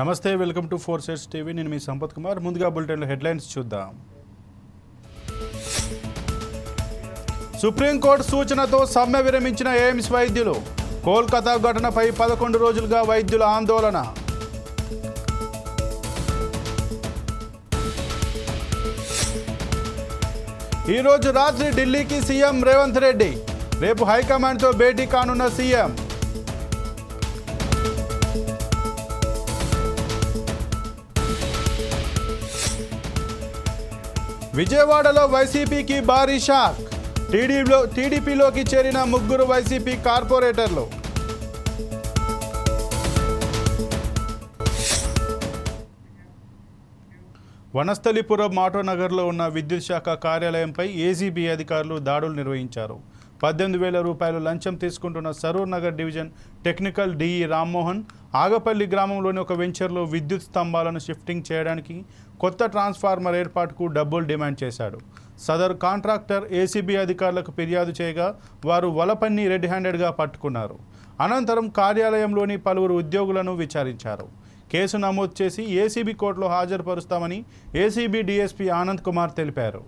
నమస్తే welcome to four sides TV. నేను మీ సంపత్ కుమార్. ముందుగా బులెటిన్లో హెడ్లైన్స్ చూద్దాం. సుప్రీంకోర్టు సూచనతో సమ్మె విరమించిన ఎయిమ్స్ వైద్యులు. కోల్కతా ఘటనపై పదకొండు రోజులుగా వైద్యుల ఆందోళన. ఈరోజు రాత్రి ఢిల్లీకి సీఎం రేవంత్ రెడ్డి. రేపు హైకమాండ్తో భేటీ కానున్న సీఎం. విజయవాడలో వైసీపీకి భారీ షాక్. టీడీలో టీడీపీలోకి చేరిన ముగ్గురు వైసీపీ కార్పొరేటర్లు. వనస్థలిపురం ఆటోనగర్లో ఉన్న విద్యుత్ శాఖ కార్యాలయంపై ఏసీబీ అధికారులు దాడులు నిర్వహించారు. పద్దెనిమిది వేల రూపాయలు లంచం తీసుకుంటున్న Saroor Nagar division technical DE Rammohan Agapalli గ్రామంలోని ఒక వెంచర్లో విద్యుత్ స్తంభాలను షిఫ్టింగ్ చేయడానికి కొత్త ట్రాన్స్ఫార్మర్ ఏర్పాటుకు డబ్బులు డిమాండ్ చేశాడు. సదరు కాంట్రాక్టర్ ఏసీబీ అధికారులకు ఫిర్యాదు చేయగా వారు వలపన్ని రెడ్ హ్యాండెడ్గా పట్టుకున్నారు. అనంతరం కార్యాలయంలోని పలువురు ఉద్యోగులను విచారించారు. కేసు నమోదు చేసి ఏసీబీ కోర్టులో హాజరుపరుస్తామని ఏసీబీ డీఎస్పీ ఆనంద్ కుమార్ తెలిపారు.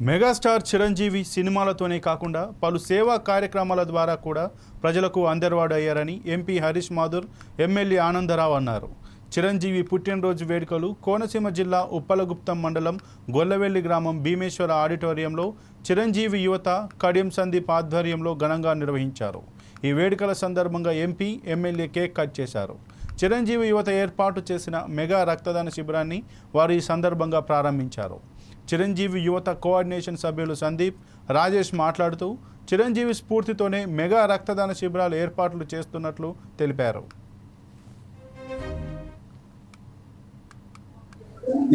మెగాస్టార్ చిరంజీవి సినిమాలతోనే కాకుండా పలు సేవా కార్యక్రమాల ద్వారా కూడా ప్రజలకు అందరివాడు అయ్యారని ఎంపీ హరీష్ మాధుర్ ఎమ్మెల్యే ఆనందరావు అన్నారు. చిరంజీవి పుట్టినరోజు వేడుకలు కోనసీమ జిల్లా ఉప్పలగుప్తం మండలం గొల్లవెల్లి గ్రామం భీమేశ్వర ఆడిటోరియంలో చిరంజీవి యువత కడియం సందీప్ ఆధ్వర్యంలో ఘనంగా నిర్వహించారు. ఈ వేడుకల సందర్భంగా ఎంపీ ఎమ్మెల్యే కేక్ కట్ చేశారు. చిరంజీవి యువత ఏర్పాటు చేసిన మెగా రక్తదాన శిబిరాన్ని వారు ఈ సందర్భంగా ప్రారంభించారు. చిరంజీవి యువత కోఆర్డినేషన్ సభ్యులు సందీప్ రాజేష్ మాట్లాడుతూ చిరంజీవి స్ఫూర్తితోనే మెగా రక్తదాన శిబిరాలు ఏర్పాట్లు చేస్తున్నట్లు తెలిపారు.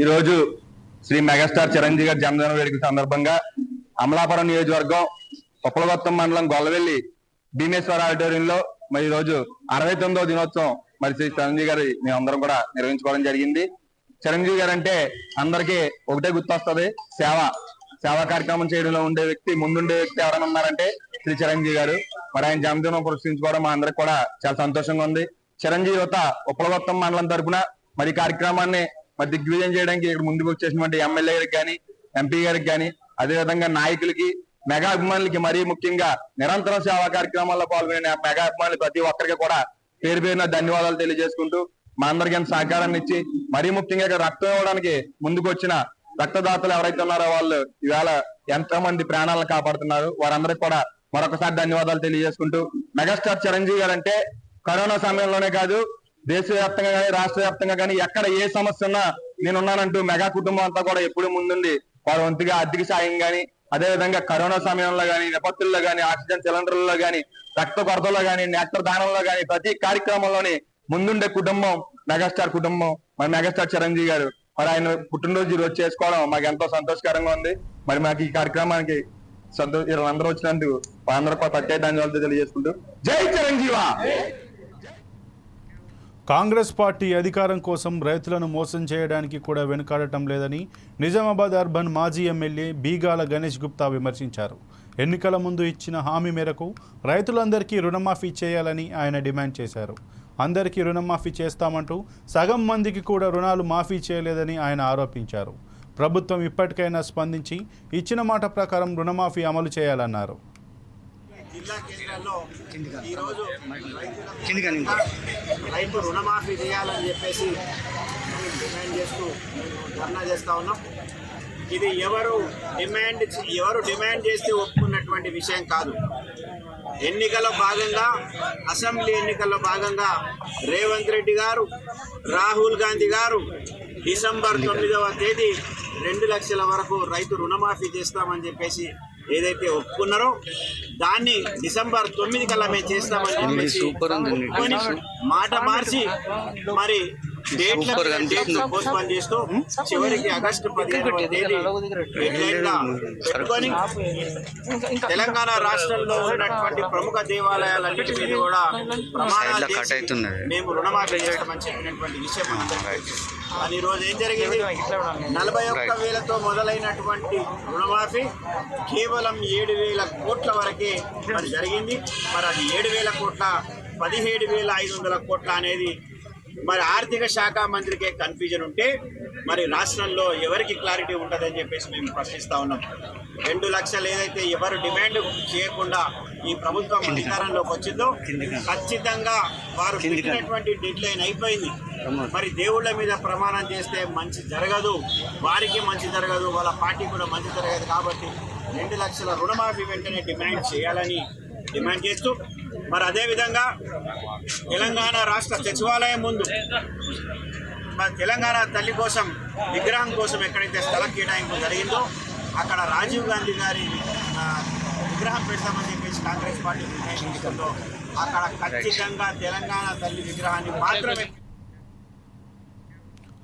ఈరోజు శ్రీ మెగాస్టార్ చిరంజీవి గారి జన్మదిన వేడుక సందర్భంగా అమలాపురం నియోజకవర్గం ఉప్పలగొత్తం మండలం గొల్లవెల్లి భీమేశ్వర ఆడిటోరియంలో మరి ఈ రోజు అరవై తొమ్మిదవ దినోత్సవం మరి శ్రీ చిరంజీవి గారి మేమందరం కూడా నిర్వహించుకోవడం జరిగింది. చిరంజీవి గారు అంటే అందరికీ ఒకటే గుర్తొస్తుంది. సేవ సేవా కార్యక్రమం చేయడంలో ఉండే వ్యక్తి ముందుండే వ్యక్తి ఎవరైనా ఉన్నారంటే శ్రీ చిరంజీవి గారు. మరి ఆయన జన్మదినం పురస్కరించుకోవడం మా అందరికి కూడా చాలా సంతోషంగా ఉంది. చిరంజీవి యువత ఉప్పలగొత్తం మండలం తరపున మరి కార్యక్రమాన్ని మరి దిగ్విజయం చేయడానికి ఇక్కడ ముందుకు వచ్చేసినటువంటి ఎమ్మెల్యే గారికి కానీ ఎంపీ గారికి కానీ అదే విధంగా నాయకులకి మెగా అభిమానులకి మరీ ముఖ్యంగా నిరంతరం సేవా కార్యక్రమాల్లో పాల్గొనే మెగా అభిమానులు ప్రతి ఒక్కరికి కూడా పేరు పేరున ధన్యవాదాలు తెలియజేసుకుంటూ మా అందరికీ ఎంత సహకారాన్ని ఇచ్చి మరీ ముఖ్యంగా ఇక్కడ రక్తం ఇవ్వడానికి ముందుకు వచ్చిన రక్తదాతలు ఎవరైతే ఉన్నారో వాళ్ళు ఈవేళ ఎంతో మంది ప్రాణాలను కాపాడుతున్నారు. వారందరికి కూడా మరొకసారి ధన్యవాదాలు తెలియజేసుకుంటూ మెగాస్టార్ చిరంజీవి గారు అంటే కరోనా సమయంలోనే కాదు దేశవ్యాప్తంగా కానీ రాష్ట్ర వ్యాప్తంగా కానీ ఎక్కడ ఏ సమస్య ఉన్నా నేనున్నానంటూ మెగా కుటుంబం అంతా కూడా ఎప్పుడు ముందుండి వారి వంతుగా ఆర్థిక సాయం కానీ అదే విధంగా కరోనా సమయంలో గాని విపత్తుల్లో గాని ఆక్సిజన్ సిలిండర్లలో కానీ రక్త కొరతలో గాని నేత్ర దానంలో కానీ ప్రతి కార్యక్రమంలోని ముందుండే కుటుంబం మెగాస్టార్ కుటుంబం. మరి మెగాస్టార్ చిరంజీవి గారు మరి ఆయన పుట్టినరోజు రోజు చేసుకోవడం మాకు ఎంతో సంతోషకరంగా ఉంది. మరి మాకు ఈ కార్యక్రమానికి సంతో అందరూ వచ్చినందుకు అందరూ ప్రత్యేక తెలియజేసుకుంటూ జై చిరంజీవా! కాంగ్రెస్ పార్టీ అధికారం కోసం రైతులను మోసం చేయడానికి కూడా వెనుకాడటం లేదని నిజామాబాద్ అర్బన్ మాజీ ఎమ్మెల్యే బీగాల గణేష్ గుప్తా విమర్శించారు. ఎన్నికల ముందు ఇచ్చిన హామీ మేరకు రైతులందరికీ రుణమాఫీ చేయాలని ఆయన డిమాండ్ చేశారు. అందరికీ రుణమాఫీ చేస్తామంటూ సగం మందికి కూడా రుణాలు మాఫీ చేయలేదని ఆయన ఆరోపించారు. ప్రభుత్వం ఇప్పటికైనా స్పందించి ఇచ్చిన మాట ప్రకారం రుణమాఫీ అమలు చేయాలన్నారు. జిల్లా కేంద్రాల్లో ఈరోజు రైతు రుణమాఫీ చేయాలని చెప్పేసి డిమాండ్ చేస్తూ ధర్నా చేస్తా ఉన్నాం. ఇది ఎవరు డిమాండ్ ఎవరు డిమాండ్ చేస్తే ఒప్పుకున్నటువంటి విషయం కాదు. ఎన్నికల్లో భాగంగా అసెంబ్లీ ఎన్నికల్లో భాగంగా రేవంత్ రెడ్డి గారు రాహుల్ గాంధీ గారు డిసెంబర్ తొమ్మిదవ తేదీ రెండు లక్షల వరకు రైతు రుణమాఫీ చేస్తామని చెప్పేసి ఏదైతే ఒప్పుకున్నారో దాన్ని డిసెంబర్ తొమ్మిది కల్లా మేము చేస్తామని చెప్పేసి మాట మార్చి మరి పోస్ట్పోన్ చేస్తూ చివరికి ఆగస్టు తేదీ పెట్టుకొని తెలంగాణ రాష్ట్రంలో ఉన్నటువంటి ప్రముఖ దేవాలయాలన్నిటి మీద కూడా ప్రమాణాలు చేసి మేము రుణమాఫీ చేస్తామని చెప్పినటువంటి విషయం. కానీ ఈ రోజు ఏం జరిగింది? నలభై ఒక్క వేలతో మొదలైనటువంటి రుణమాఫీ కేవలం ఏడు వేల కోట్ల వరకే మరి జరిగింది. మరి అది ఏడు వేల కోట్ల పదిహేడు వేల ఐదు వందల కోట్ల అనేది మరి ఆర్థిక శాఖ మంత్రికే కన్ఫ్యూజన్ ఉంటే మరి రాష్ట్రంలో ఎవరికి క్లారిటీ ఉంటుందని చెప్పేసి మేము ప్రశ్నిస్తా ఉన్నాం. రెండు లక్షలు ఏదైతే ఎవరు డిమాండ్ చేయకుండా ఈ ప్రభుత్వం అధికారంలోకి వచ్చిందో ఖచ్చితంగా వారు పెట్టినటువంటి డెడ్ లైన్ అయిపోయింది మరి దేవుళ్ళ మీద ప్రమాణం చేస్తే మంచి జరగదు. వారికి మంచి జరగదు. వాళ్ళ పార్టీ కూడా మంచి జరగదు కాబట్టి రెండు లక్షల రుణమాఫీ వెంటనే డిమాండ్ చేయాలని డిమాండ్ చేస్తూ మరి అదేవిధంగా తెలంగాణ రాష్ట్ర సచివాలయం ముందు మరి తెలంగాణ తల్లి కోసం విగ్రహం కోసం ఎక్కడైతే స్థల కేటాయింపు జరిగిందో అక్కడ రాజీవ్ గాంధీ గారి విగ్రహం పెడతామని చెప్పేసి కాంగ్రెస్ పార్టీ నిర్ణయం అక్కడ ఖచ్చితంగా తెలంగాణ తల్లి విగ్రహాన్ని మాత్రమే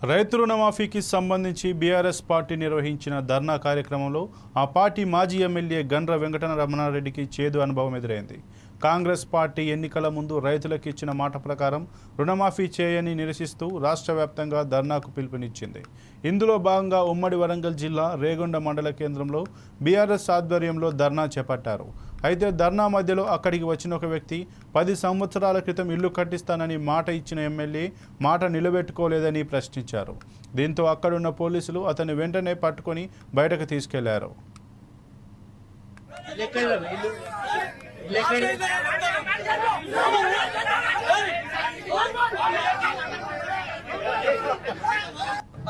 రైతు రుణమాఫీకి సంబంధించి బీఆర్ఎస్ పార్టీ నిర్వహించిన ధర్నా కార్యక్రమంలో ఆ పార్టీ మాజీ ఎమ్మెల్యే గండ్ర వెంకటన రమణారెడ్డికి చేదు అనుభవం ఎదురైంది. కాంగ్రెస్ పార్టీ ఎన్నికల ముందు రైతులకు ఇచ్చిన మాట ప్రకారం రుణమాఫీ చేయని నిరసిస్తూ రాష్ట్ర వ్యాప్తంగా ధర్నాకు పిలుపునిచ్చింది. ఇందులో భాగంగా ఉమ్మడి వరంగల్ జిల్లా రేగొండ మండల కేంద్రంలో బీఆర్ఎస్ ఆధ్వర్యంలో ధర్నా చేపట్టారు. అయితే ధర్నా మధ్యలో అక్కడికి వచ్చిన ఒక వ్యక్తి పది సంవత్సరాల క్రితం ఇల్లు కట్టిస్తానని మాట ఇచ్చిన ఎమ్మెల్యే మాట నిలబెట్టుకోలేదని ప్రశ్నించారు. దీంతో అక్కడున్న పోలీసులు అతన్ని వెంటనే పట్టుకొని బయటకు తీసుకెళ్ళారు.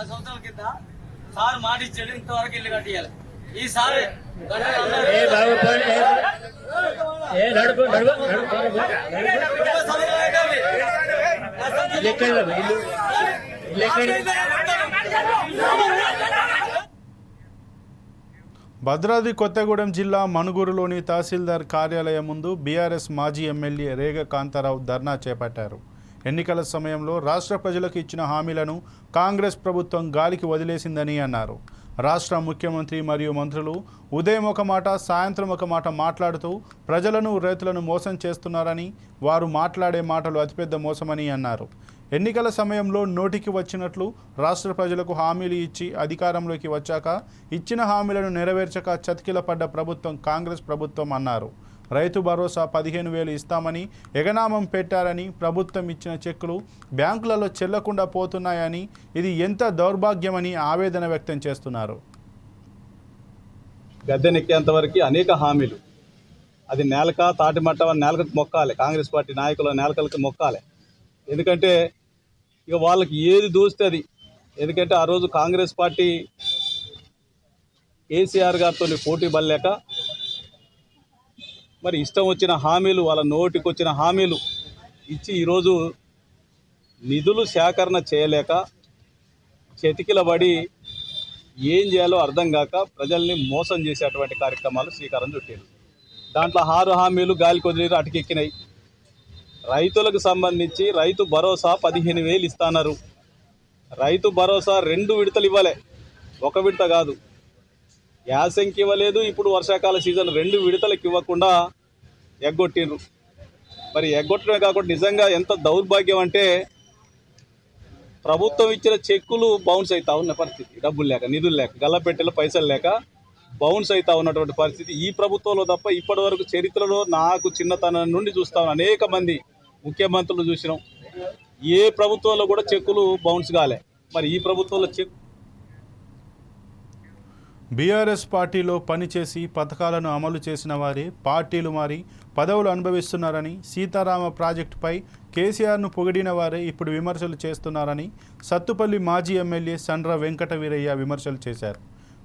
సంవత్సరాల కింద సార్ మాట ఇచ్చాడు ఇంతవరకు ఇల్లు కట్టియాలి ఈసారి భద్రాద్రి కొత్తగూడెం జిల్లా మనుగూరులోని తహసీల్దార్ కార్యాలయం ముందు బీఆర్ఎస్ మాజీ ఎమ్మెల్యే రేగ కాంతారావు ధర్నా చేపట్టారు. ఎన్నికల సమయంలో రాష్ట్ర ప్రజలకు ఇచ్చిన హామీలను కాంగ్రెస్ ప్రభుత్వం గాలికి వదిలేసిందని అన్నారు. రాష్ట్ర ముఖ్యమంత్రి మరియు మంత్రులు ఉదయం ఒక మాట సాయంత్రం ఒక మాట మాట్లాడుతూ ప్రజలను రైతులను మోసం చేస్తున్నారని వారు మాట్లాడే మాటలు అతిపెద్ద మోసమని అన్నారు. ఎన్నికల సమయంలో నోటికి వచ్చినట్లు రాష్ట్ర ప్రజలకు హామీలు ఇచ్చి అధికారంలోకి వచ్చాక ఇచ్చిన హామీలను నెరవేర్చక చతికిలపడ్డ ప్రభుత్వం కాంగ్రెస్ ప్రభుత్వం అన్నారు. రైతు భరోసా పదిహేను వేలు ఇస్తామని ఎగనామం పెట్టారని ప్రభుత్వం ఇచ్చిన చెక్కులు బ్యాంకులలో చెల్లకుండా పోతున్నాయని ఇది ఎంత దౌర్భాగ్యమని ఆవేదన వ్యక్తం చేస్తున్నారు. గద్దెనెక్కేంతవరకు అనేక హామీలు. అది నేలక తాటిమట్ట నేలకకు మొక్కాలి. కాంగ్రెస్ పార్టీ నాయకుల నేలకలకి మొక్కాలి. ఎందుకంటే ఇక వాళ్ళకి ఏది దూస్తుంది అది. ఎందుకంటే ఆ రోజు కాంగ్రెస్ పార్టీ కేసీఆర్ గారితో పోటీ పడలేక మరి ఇష్టం వచ్చిన హామీలు వాళ్ళ నోటికి వచ్చిన హామీలు ఇచ్చి ఈరోజు నిధులు సేకరణ చేయలేక చతికిలబడి ఏం చేయాలో అర్థం కాక ప్రజల్ని మోసం చేసేటువంటి కార్యక్రమాలు శ్రీకారం చుట్టారు దాంట్లో ఆరు హామీలు గాలి కొదిలేరు అటుకెక్కినాయి. రైతులకు సంబంధించి రైతు భరోసా పదిహేను వేలు ఇస్తున్నారు. రైతు భరోసా రెండు విడతలు ఇవ్వలే ఒక విడత కాదు. యాసంకి ఇవ్వలేదు ఇప్పుడు వర్షాకాల సీజన్ రెండు విడతలకు ఇవ్వకుండా ఎగ్గొట్టిండ్రు మరి ఎగ్గొట్టడమే కాకుండా నిజంగా ఎంత దౌర్భాగ్యం అంటే ప్రభుత్వం ఇచ్చిన చెక్కులు బౌన్స్ అవుతా ఉన్న పరిస్థితి. డబ్బులు లేక నిధులు లేక గల్లపెట్టెలు పైసలు లేక బౌన్స్ అవుతా ఉన్నటువంటి పరిస్థితి ఈ ప్రభుత్వంలో తప్ప ఇప్పటి వరకు చరిత్రలో నాకు చిన్నతనం నుండి చూస్తా ఉన్న అనేక మంది ముఖ్యమంత్రులు చూసినాం. ఏ ప్రభుత్వంలో కూడా చెక్కులు బౌన్స్ కాలే. మరి ఈ ప్రభుత్వంలో చెక్ బీఆర్ఎస్ పార్టీలో పనిచేసి పథకాలను అమలు చేసిన వారే పార్టీలు మారి పదవులు అనుభవిస్తున్నారని సీతారామ ప్రాజెక్టుపై కేసీఆర్ను పొగిడిన వారే ఇప్పుడు విమర్శలు చేస్తున్నారని సత్తుపల్లి మాజీ ఎమ్మెల్యే సండ్ర వెంకట వీరయ్య విమర్శలు చేశారు.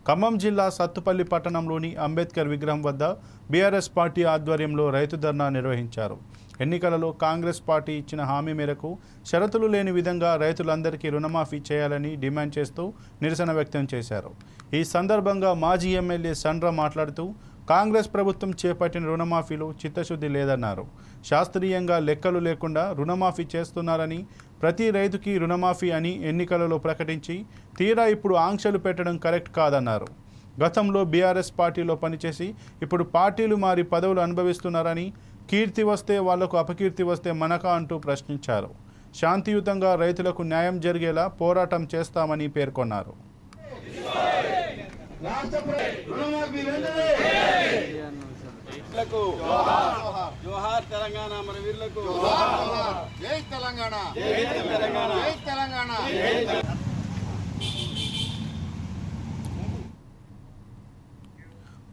ఖమ్మం జిల్లా సత్తుపల్లి పట్టణంలోని అంబేద్కర్ విగ్రహం వద్ద బీఆర్ఎస్ పార్టీ ఆధ్వర్యంలో రైతు ధర్నా నిర్వహించారు. ఎన్నికలలో కాంగ్రెస్ పార్టీ ఇచ్చిన హామీ మేరకు షరతులు లేని విధంగా రైతులందరికీ రుణమాఫీ చేయాలని డిమాండ్ చేస్తూ నిరసన వ్యక్తం చేశారు. ఈ సందర్భంగా మాజీ ఎమ్మెల్యే సండ్ర మాట్లాడుతూ కాంగ్రెస్ ప్రభుత్వం చేపట్టిన రుణమాఫీలో చిత్తశుద్ధి లేదన్నారు. శాస్త్రీయంగా లెక్కలు లేకుండా రుణమాఫీ చేస్తున్నారని ప్రతి రైతుకి రుణమాఫీ అని ఎన్నికలలో ప్రకటించి తీరా ఇప్పుడు ఆంక్షలు పెట్టడం కరెక్ట్ కాదన్నారు. గతంలో బీఆర్ఎస్ పార్టీలో పనిచేసి ఇప్పుడు పార్టీలు మారి పదవులు అనుభవిస్తున్నారని కీర్తి వస్తే వాళ్ళకు అపకీర్తి వస్తే మనక అంటూ ప్రశ్నించారు. శాంతియుతంగా రైతులకు న్యాయం జరిగేలా పోరాటం చేస్తామని పేర్కొన్నారు. జోహార్ తెలంగాణ మన వీరులకు జై తెలంగాణ. తెలంగాణ. జై తెలంగాణ.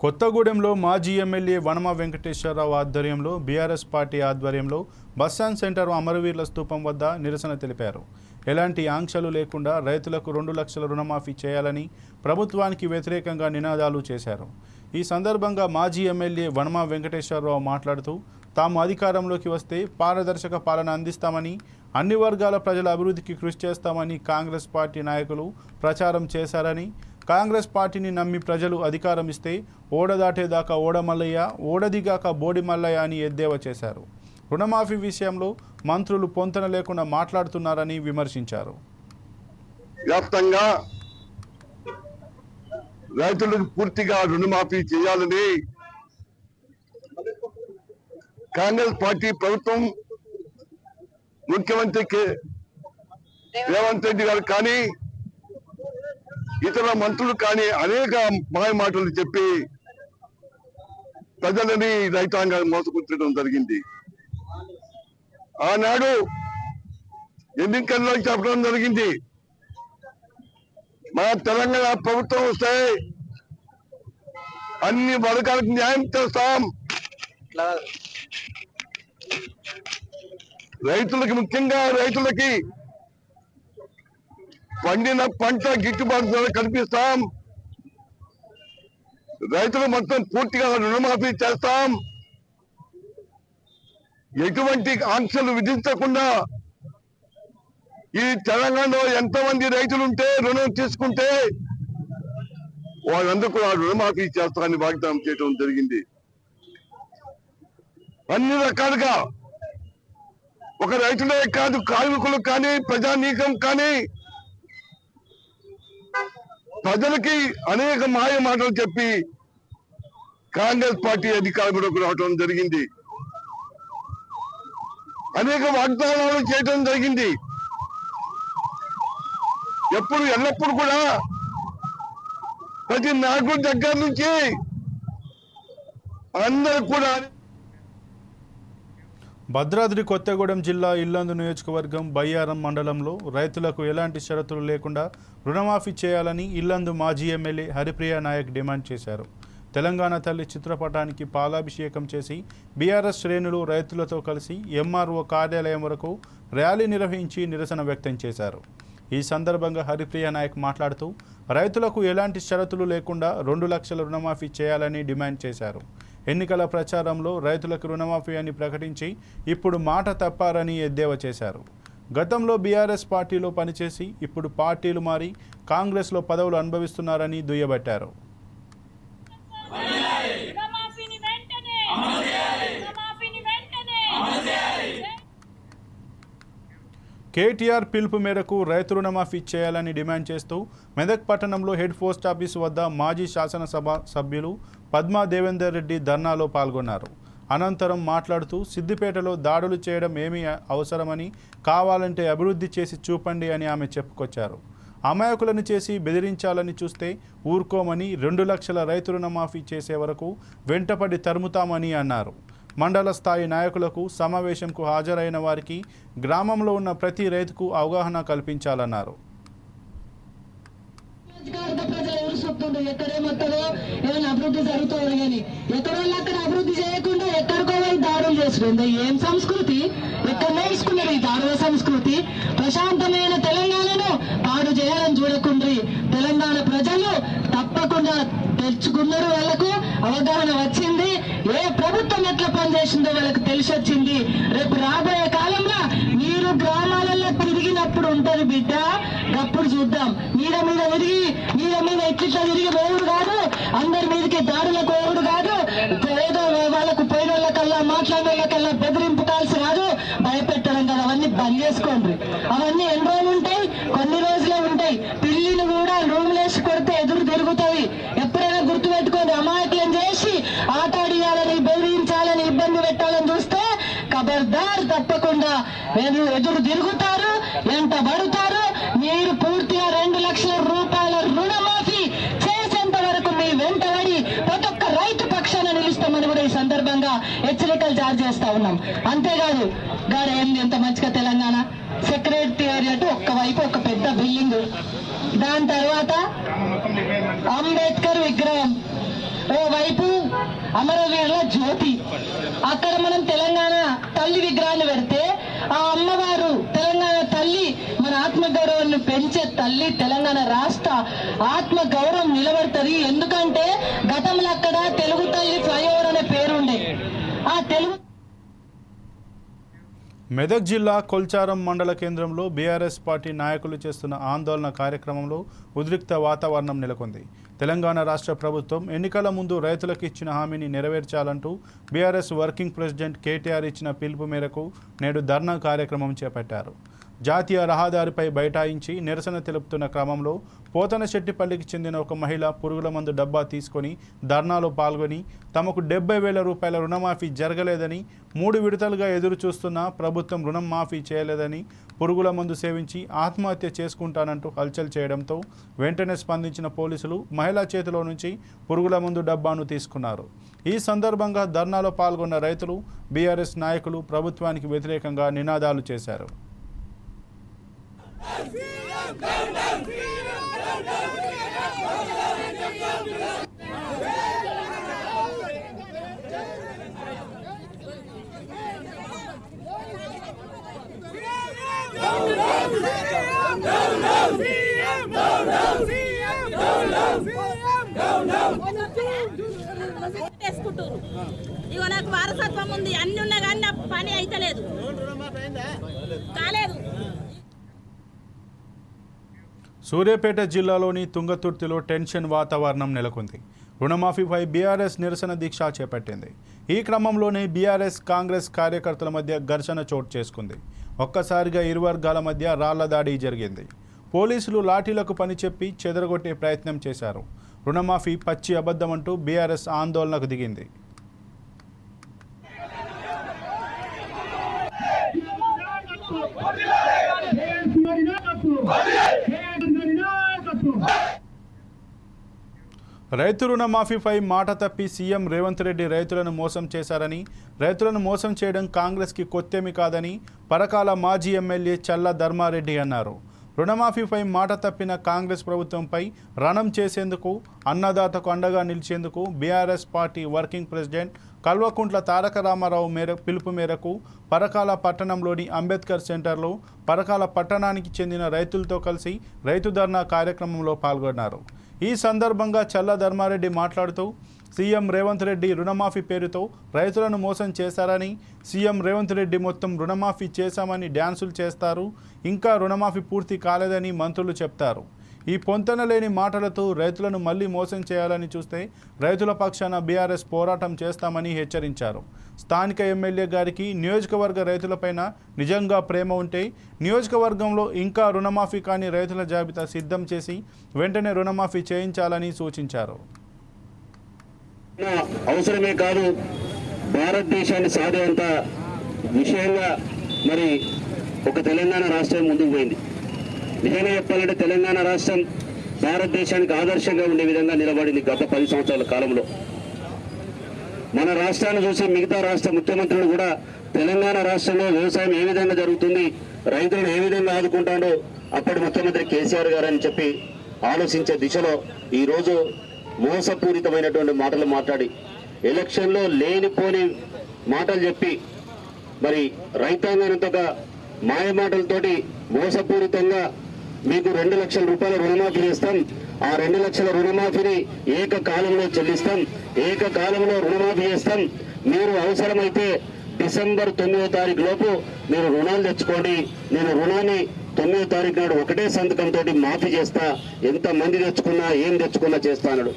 కొత్తగూడెంలో మాజీ ఎమ్మెల్యే వనమ వెంకటేశ్వరరావు ఆధ్వర్యంలో బీఆర్ఎస్ పార్టీ ఆధ్వర్యంలో బస్టాండ్ సెంటర్ అమరవీరుల స్తూపం వద్ద నిరసన తెలిపారు. ఎలాంటి ఆంక్షలు లేకుండా రైతులకు రెండు లక్షల రుణమాఫీ చేయాలని ప్రభుత్వానికి వ్యతిరేకంగా నినాదాలు చేశారు. ఈ సందర్భంగా మాజీ ఎమ్మెల్యే వనమ వెంకటేశ్వరరావు మాట్లాడుతూ తాము అధికారంలోకి వస్తే పారదర్శక పాలన అందిస్తామని అన్ని వర్గాల ప్రజల అభివృద్ధికి కృషి చేస్తామని కాంగ్రెస్ పార్టీ నాయకులు ప్రచారం చేశారని కాంగ్రెస్ పార్టీని నమ్మి ప్రజలు అధికారం ఇస్తే ఓడదాటేదాకా ఓడమల్లయ్య ఓడదిగాక బోడి మల్లయ్య అని ఎద్దేవా చేశారు. రుణమాఫీ విషయంలో మంత్రులు పొంతన లేకుండా మాట్లాడుతున్నారని విమర్శించారు. వ్యాప్తంగా రైతులకు పూర్తిగా రుణమాఫీ చేయాలని కాంగ్రెస్ పార్టీ ప్రభుత్వం ముఖ్యమంత్రి రేవంత్ రెడ్డి గారు కానీ ఇతర మంత్రులు కానీ అనేక మాయ మాటలు చెప్పి ప్రజలని రైతాంగాన్ని మోసపుచ్చడం జరిగింది. ఆనాడు ఎన్నికల్లో చెప్పడం జరిగింది. మన తెలంగాణ ప్రభుత్వం వస్తే అన్ని వర్గాలకు న్యాయం చేస్తాం. రైతులకి ముఖ్యంగా రైతులకి పండిన పంట గిట్టుబాటు ధర కల్పిస్తాం రైతులు మొత్తం పూర్తిగా రుణమాఫీ చేస్తాం. ఎటువంటి ఆంక్షలు విధించకుండా ఈ తెలంగాణలో ఎంతమంది రైతులు ఉంటే రుణం తీసుకుంటే వాళ్ళందరూ కూడా రుణమాఫీ చేస్తారని వాగ్దానం చేయడం జరిగింది. అన్ని రకాలుగా ఒక రైతులే కాదు కార్మికులు కానీ ప్రజానీకం కానీ ప్రజలకి అనేక మాయ మాటలు చెప్పి కాంగ్రెస్ పార్టీ అధికారంలోకి రావడం జరిగింది. అనేక వాగ్దానాలు చేయడం జరిగింది. ఎప్పుడు ఎల్లప్పుడు కూడా ప్రతి నాయకుడి దగ్గర నుంచి అందరూ కూడా భద్రాద్రి కొత్తగూడెం జిల్లా ఇల్లందు నియోజకవర్గం బయ్యారం మండలంలో రైతులకు ఎలాంటి షరతులు లేకుండా రుణమాఫీ చేయాలని ఇల్లందు మాజీ ఎమ్మెల్యే హరిప్రియ నాయక్ డిమాండ్ చేశారు. తెలంగాణ తల్లి చిత్రపటానికి పాలాభిషేకం చేసి బీఆర్ఎస్ శ్రేణులు రైతులతో కలిసి ఎంఆర్ఓ కార్యాలయం వరకు ర్యాలీ నిర్వహించి నిరసన వ్యక్తం చేశారు. ఈ సందర్భంగా హరిప్రియ నాయక్ మాట్లాడుతూ రైతులకు ఎలాంటి షరతులు లేకుండా రెండు లక్షల రుణమాఫీ చేయాలని డిమాండ్ చేశారు. ఎన్నికల ప్రచారంలో రైతులకు రుణమాఫీ అని ప్రకటించి ఇప్పుడు మాట తప్పారని ఎద్దేవా చేశారు. గతంలో బీఆర్ఎస్ పార్టీలో పనిచేసి ఇప్పుడు పార్టీలు మారి కాంగ్రెస్లో పదవులు అనుభవిస్తున్నారని దుయ్యబట్టారు. కేటీఆర్ పిలుపు మేరకు రైతు రుణమాఫీ చేయాలని డిమాండ్ చేస్తూ మెదక్ పట్టణంలో హెడ్ పోస్ట్ ఆఫీస్ వద్ద మాజీ శాసనసభ సభ్యులు పద్మా దేవేందర్ రెడ్డి ధర్నాలో పాల్గొన్నారు. అనంతరం మాట్లాడుతూ సిద్దిపేటలో దాడులు చేయడం ఏమీ అవసరమని కావాలంటే అభివృద్ధి చేసి చూపండి అని ఆమె చెప్పుకొచ్చారు. అమాయకులను చేసి బెదిరించాలని చూస్తే ఊరుకోమని రెండు లక్షల రైతు రుణమాఫీ చేసే వరకు వెంటపడి తరుముతామని అన్నారు. మండల స్థాయి నాయకులకు సమావేశంకు హాజరైన వారికి గ్రామంలో ఉన్న ప్రతి రైతుకు అవగాహన కల్పించాలన్నారు నియోజకవర్గ ప్రజలు ఎవరు చెప్తుండ్రు ఎక్కడేమొస్తుందో ఏమైనా అభివృద్ధి జరుగుతుందో కానీ ఎక్కడోళ్ళు అక్కడ అభివృద్ధి చేయకుండా ఎక్కడికో పోయి దారులు చేస్తుండే ఏం సంస్కృతి? ఎక్కడ నేర్చుకున్నారు ఈ దారుల సంస్కృతి? ప్రశాంతమైన తెలంగాణను పాడు చేయాలని చూడకుండ్రి. తెలంగాణ ప్రజలు తప్పకుండా తెచ్చుకున్నారు వాళ్ళకు అవగాహన వచ్చింది. ఏ ప్రభుత్వం ఎట్లా పనిచేసిందో వాళ్ళకి తెలిసి వచ్చింది రేపు రాబోయే కాలంలో మీరు గ్రామాలలో తిరిగినప్పుడు ఉంటారు బిడ్డ. అప్పుడు చూద్దాం. మీద మీద తిరిగి మీద మీద ఇట్లా తిరిగి పోవుడు కాదు. అందరి మీదకి దాడులకు పోవుడు కాదు. ఏదో వాళ్ళకు పోయిన వాళ్ళకల్లా మాట్లాడిన వాళ్ళకల్లా బెదిరింపు కాల్సి కాదు భయపెట్టడం కదా. అవన్నీ బంద్ చేసుకోండి. అవన్నీ ఎన్ని రోజులు ఉంటాయి కొన్ని రోజులే ఉంటాయి పిల్లిని కూడా రూమ్ లేసి కొడితే ఎదురు తిరుగుతాయి ఎప్పుడైనా గుర్తు పెట్టుకోండి అమాయకులను చేసి ఆట ఆడియాలని బెదిరించాలని ఇబ్బంది పెట్టాలని చూస్తే ఖబర్దార్ తప్పకుండా ఎదురు ఎదురు తిరుగుతారు వెంట పడుతారు. మీరు పూర్తిగా రెండు లక్షల రూపాయల రుణమాఫీ చేసేంత వరకు మీ వెంటబడి ప్రతి ఒక్క రైతు పక్షాన నిలుస్తామని కూడా ఈ సందర్భంగా హెచ్చరికలు జారీ చేస్తా ఉన్నాం. అంతేకాదు గారు ఏంది ఎంత మంచిగా తెలంగాణ? సెక్రటేరియట్ ఒక్క వైపు ఒక పెద్ద బిల్డింగ్. దాని తర్వాత అంబేద్కర్ విగ్రహం. ఓ వైపు అమరవీరుల జ్యోతి. అక్కడ మనం తెలంగాణ తల్లి విగ్రహాన్ని పెడితే ఆ అమ్మవారు తెలంగాణ తల్లి మన ఆత్మ గౌరవాన్ని పెంచే తల్లి తెలంగాణ రాష్ట్ర ఆత్మ గౌరవం నిలబడుతుంది. ఎందుకంటే గతంలో అక్కడ తెలుగు తల్లి ఫ్లైఓవర్ అనే పేరుండే ఆ తెలుగు మెదక్ జిల్లా కొల్చారం మండల కేంద్రంలో బీఆర్ఎస్ పార్టీ నాయకులు చేస్తున్న ఆందోళన కార్యక్రమంలో ఉద్రిక్త వాతావరణం నెలకొంది. తెలంగాణ రాష్ట్ర ప్రభుత్వం ఎన్నికల ముందు రైతులకు ఇచ్చిన హామీని నెరవేర్చాలంటూ బీఆర్ఎస్ వర్కింగ్ ప్రెసిడెంట్ కేటీఆర్ ఇచ్చిన పిలుపు మేరకు నేడు ధర్నా కార్యక్రమం చేపట్టారు. జాతీయ రహదారిపై బైఠాయించి నిరసన తెలుపుతున్న క్రమంలో పోతనశెట్టిపల్లికి చెందిన ఒక మహిళ పురుగుల మందు డబ్బా తీసుకొని ధర్నాలో పాల్గొని తమకు డెబ్బై వేల రూపాయల రుణమాఫీ జరగలేదని మూడు విడతలుగా ఎదురు చూస్తున్న ప్రభుత్వం రుణం మాఫీ చేయలేదని పురుగుల మందు సేవించి ఆత్మహత్య చేసుకుంటానంటూ హల్చల్ చేయడంతో వెంటనే స్పందించిన పోలీసులు మహిళ చేతిలో నుంచి పురుగుల మందు డబ్బాను తీసుకున్నారు. ఈ సందర్భంగా ధర్నాలో పాల్గొన్న రైతులు బీఆర్ఎస్ నాయకులు ప్రభుత్వానికి వ్యతిరేకంగా నినాదాలు చేశారు. చేసుకుంటారు ఇగో నాకు వారసత్వం ఉంది. అన్ని ఉన్నా కానీ నా పని అయితలేదు. కాలేదు. సూర్యాపేట జిల్లాలోని తుంగతుర్తిలో టెన్షన్ వాతావరణం నెలకొంది. రుణమాఫీపై బీఆర్ఎస్ నిరసన దీక్ష చేపట్టింది. ఈ క్రమంలోనే బీఆర్ఎస్ కాంగ్రెస్ కార్యకర్తల మధ్య ఘర్షణ చోటు చేసుకుంది. ఒక్కసారిగా ఇరు వర్గాల మధ్య రాళ్ళ దాడి జరిగింది. పోలీసులు లాఠీలకు పని చెప్పి చెదరగొట్టే ప్రయత్నం చేశారు. రుణమాఫీ పచ్చి అబద్ధమంటూ బీఆర్ఎస్ ఆందోళనకు దిగింది. రైతు రుణమాఫీపై మాట తప్పి సీఎం రేవంత్ రెడ్డి రైతులను మోసం చేశారని రైతులను మోసం చేయడం కాంగ్రెస్కి కొత్తేమి కాదని పరకాల మాజీ ఎమ్మెల్యే చల్ల ధర్మారెడ్డి అన్నారు. రుణమాఫీపై మాట తప్పిన కాంగ్రెస్ ప్రభుత్వంపై రణం చేసేందుకు అన్నదాతకు అండగా నిలిచేందుకు BRS party working president Kalvakuntla Taraka Ramarao మేర పిలుపు మేరకు పరకాల పట్టణంలోని అంబేద్కర్ సెంటర్లో పరకాల పట్టణానికి చెందిన రైతులతో కలిసి రైతు ధర్నా కార్యక్రమంలో పాల్గొన్నారు. ఈ సందర్భంగా చల్ల ధర్మారెడ్డి మాట్లాడుతూ సీఎం రేవంత్ రెడ్డి రుణమాఫీ పేరుతో రైతులను మోసం చేశారని సీఎం రేవంత్ రెడ్డి మొత్తం రుణమాఫీ చేశామని డ్యాన్సులు చేస్తారు ఇంకా రుణమాఫీ పూర్తి కాలేదని మంత్రులు చెప్తారు. ఈ పొంతన లేని మాటలతో రైతులను మళ్ళీ మోసం చేయాలని చూస్తే రైతుల పక్షాన బీఆర్ఎస్ పోరాటం చేస్తామని హెచ్చరించారు. స్థానిక ఎమ్మెల్యే గారికి నియోజకవర్గ రైతులపైన నిజంగా ప్రేమ ఉంటే నియోజకవర్గంలో ఇంకా రుణమాఫీ కాని రైతుల జాబితా సిద్ధం చేసి వెంటనే రుణమాఫీ చేయించాలని సూచించారు. అవసరమే కాదు భారతదేశాన్ని సాధేంత విషయంగా మరి ఒక తెలంగాణ రాష్ట్రం ముందుకు పోయింది. నిజంగా చెప్పాలంటే తెలంగాణ రాష్ట్రం భారతదేశానికి ఆదర్శంగా ఉండే విధంగా నిలబడింది గత పది సంవత్సరాల కాలంలో. మన రాష్ట్రాన్ని చూసి మిగతా రాష్ట్ర ముఖ్యమంత్రులు కూడా తెలంగాణ రాష్ట్రంలో వ్యవసాయం ఏ విధంగా జరుగుతుంది రైతులను ఏ విధంగా ఆదుకుంటాడో అప్పటి ముఖ్యమంత్రి కేసీఆర్ గారు అని చెప్పి ఆలోచించే దిశలో ఈరోజు మోసపూరితమైనటువంటి మాటలు మాట్లాడి ఎలక్షన్లో లేనిపోని మాటలు చెప్పి మరి రైతాంగానంతగా మాయ మాటలతోటి మోసపూరితంగా మీకు రెండు లక్షల రూపాయల రుణమాఫీ చేస్తాం. ఆ రెండు లక్షల రుణమాఫీని ఏకకాలంలో చెల్లిస్తాం. ఏకకాలంలో రుణమాఫీ చేస్తాం. మీరు అవసరమైతే డిసెంబర్ తొమ్మిదో తారీఖు లోపు మీరు రుణాలు తెచ్చుకోండి. నేను రుణాన్ని తొమ్మిదో తారీఖు నాడు ఒకటే సంతకంతో మాఫీ చేస్తా. ఎంత మంది తెచ్చుకున్నా ఏం తెచ్చుకున్నా చేస్తానడు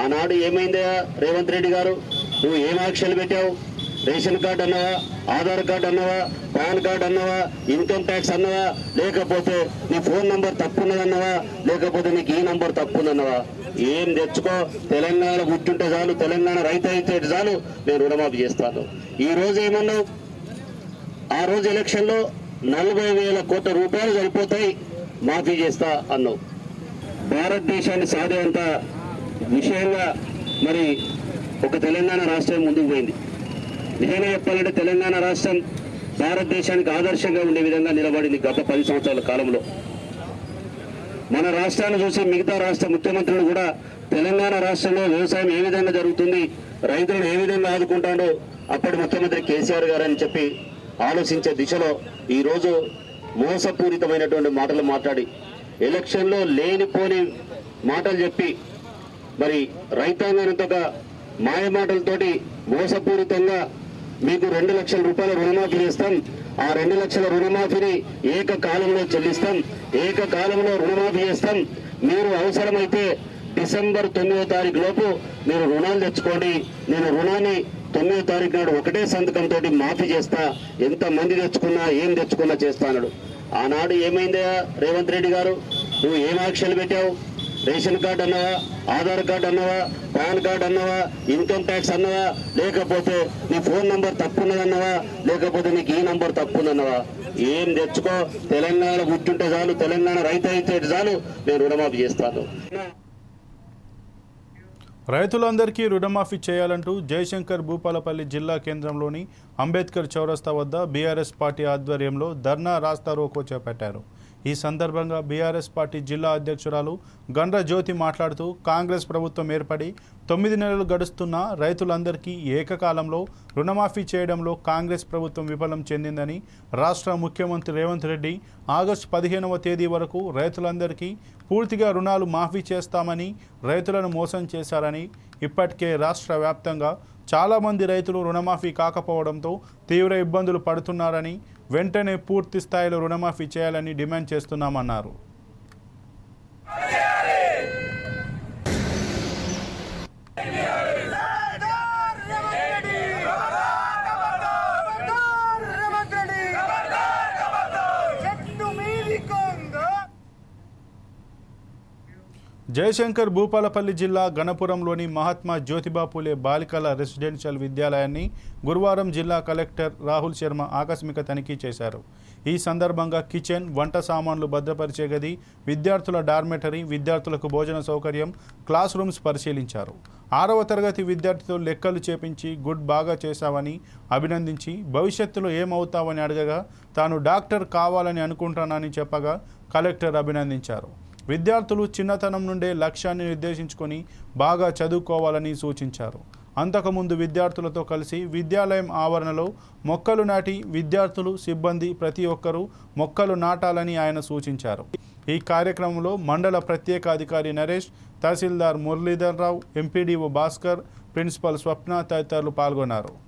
ఆనాడు ఏమైందా రేవంత్ రెడ్డి గారు? నువ్వు ఏం ఆక్షలు పెట్టావు? రేషన్ కార్డు అన్నవా ఆధార్ కార్డు అన్నవా పాన్ కార్డు అన్నవా ఇన్కమ్ ట్యాక్స్ అన్నవా లేకపోతే నీ ఫోన్ నంబర్ తప్పున్నదన్నవా లేకపోతే నీకు ఈ నంబర్ తప్పుందన్నవా ఏం తెచ్చుకో? తెలంగాణ గుర్తుంటే చాలు తెలంగాణ రైతు అయితే చాలు నేను రుణమాఫీ చేస్తాను. ఈ రోజు ఏమన్నావు? ఆ రోజు ఎలక్షన్లో నలభై వేల కోట్ల రూపాయలు సరిపోతాయి మాఫీ చేస్తా అన్నావు. భారతదేశాన్ని సాధేంత విషయంగా మరి ఒక తెలంగాణ రాష్ట్రం ముందుకు పోయింది. నిజంగా చెప్పాలంటే తెలంగాణ రాష్ట్రం భారతదేశానికి ఆదర్శంగా ఉండే విధంగా నిలబడింది గత పది సంవత్సరాల కాలంలో. మన రాష్ట్రాన్ని చూసి మిగతా రాష్ట్ర ముఖ్యమంత్రులు కూడా తెలంగాణ రాష్ట్రంలో వ్యవసాయం ఏ విధంగా జరుగుతుంది రైతులను ఏ విధంగా ఆదుకుంటాడో అప్పటి ముఖ్యమంత్రి కేసీఆర్ గారు అని చెప్పి ఆలోచించే దిశలో ఈరోజు మోసపూరితమైనటువంటి మాటలు మాట్లాడి ఎలక్షన్లో లేనిపోని మాటలు చెప్పి మరి రైతాంగానంతగా మాయ మాటలతోటి మోసపూరితంగా మీకు రెండు లక్షల రూపాయల రుణమాఫీ చేస్తాం. ఆ రెండు లక్షల రుణమాఫీని ఏకకాలంలో చెల్లిస్తాం. ఏకకాలంలో రుణమాఫీ చేస్తాం. మీరు అవసరమైతే డిసెంబర్ తొమ్మిదో తారీఖు లోపు మీరు రుణాలు తెచ్చుకోండి. నేను రుణాన్ని తొమ్మిదో తారీఖు నాడు ఒకటే సంతకంతో మాఫీ చేస్తా. ఎంత మంది తెచ్చుకున్నా ఏం తెచ్చుకున్నా చేస్తానడు ఆనాడు ఏమైందా రేవంత్ రెడ్డి గారు? నువ్వు ఏం ఆక్షలు పెట్టావు? రేషన్ కార్డు అన్నవా ఆధార్ కార్డు అన్నవా పాన్ కార్డు అన్నవా ఇన్కమ్ ట్యాక్స్ అన్నవా లేకపోతే నీ ఫోన్ నంబర్ తప్పున్నదన్నవా లేకపోతే నీకు ఈ నంబర్ తప్పుందన్నవా ఏం తెచ్చుకో? తెలంగాణ గుర్తుంటే చాలు తెలంగాణ రైతు అయితే చాలు నేను రుణమాఫీ చేస్తాను. రైతులందరికీ రుణమాఫీ చేయాలంటూ జయశంకర్ భూపాలపల్లి జిల్లా కేంద్రంలోని అంబేద్కర్ చౌరస్తా వద్ద బీఆర్ఎస్ పార్టీ ఆధ్వర్యంలో ధర్నా రాస్తా రోకో చేపట్టారు. ఈ సందర్భంగా బీఆర్ఎస్ పార్టీ జిల్లా అధ్యక్షురాలు గండ్ర జ్యోతి మాట్లాడుతూ కాంగ్రెస్ ప్రభుత్వం ఏర్పడి తొమ్మిది నెలలు గడుస్తున్న రైతులందరికీ ఏకకాలంలో రుణమాఫీ చేయడంలో కాంగ్రెస్ ప్రభుత్వం విఫలం చెందిందని రాష్ట్ర ముఖ్యమంత్రి రేవంత్ రెడ్డి ఆగస్టు పదిహేనవ తేదీ వరకు రైతులందరికీ పూర్తిగా రుణాలు మాఫీ చేస్తామని రైతులను మోసం చేశారని ఇప్పటికే రాష్ట్ర వ్యాప్తంగా చాలామంది రైతులు రుణమాఫీ కాకపోవడంతో తీవ్ర ఇబ్బందులు పడుతున్నారని వెంటనే పూర్తి స్థాయిలో రుణమాఫీ చేయాలని డిమాండ్ చేస్తున్నామన్నారు. జయశంకర్ భూపాలపల్లి జిల్లా గణపురంలోని మహాత్మా జ్యోతిబా పూలే బాలికల రెసిడెన్షియల్ విద్యాలయాన్ని గురువారం జిల్లా కలెక్టర్ రాహుల్ శర్మ ఆకస్మిక తనిఖీ చేశారు. ఈ సందర్భంగా కిచెన్ వంట సామాన్లు భద్రపరిచే గది విద్యార్థుల డార్మెటరీ విద్యార్థులకు భోజన సౌకర్యం క్లాస్ రూమ్స్ పరిశీలించారు. ఆరవ తరగతి విద్యార్థితో లెక్కలు చేపించి గుడ్ బాగా చేశావని అభినందించి భవిష్యత్తులో ఏమవుతావని అడగగా తాను డాక్టర్ కావాలని అనుకుంటానని చెప్పగా కలెక్టర్ అభినందించారు. విద్యార్థులు చిన్నతనం నుండే లక్ష్యాన్ని నిర్దేశించుకొని బాగా చదువుకోవాలని సూచించారు. అంతకుముందు విద్యార్థులతో కలిసి విద్యాలయం ఆవరణలో మొక్కలు నాటి విద్యార్థులు సిబ్బంది ప్రతి ఒక్కరూ మొక్కలు నాటాలని ఆయన సూచించారు. ఈ కార్యక్రమంలో మండల ప్రత్యేక అధికారి నరేష్ తహసీల్దార్ మురళీధర్ రావు ఎంపీడీఓ భాస్కర్ ప్రిన్సిపల్ స్వప్న తదితరులు పాల్గొన్నారు.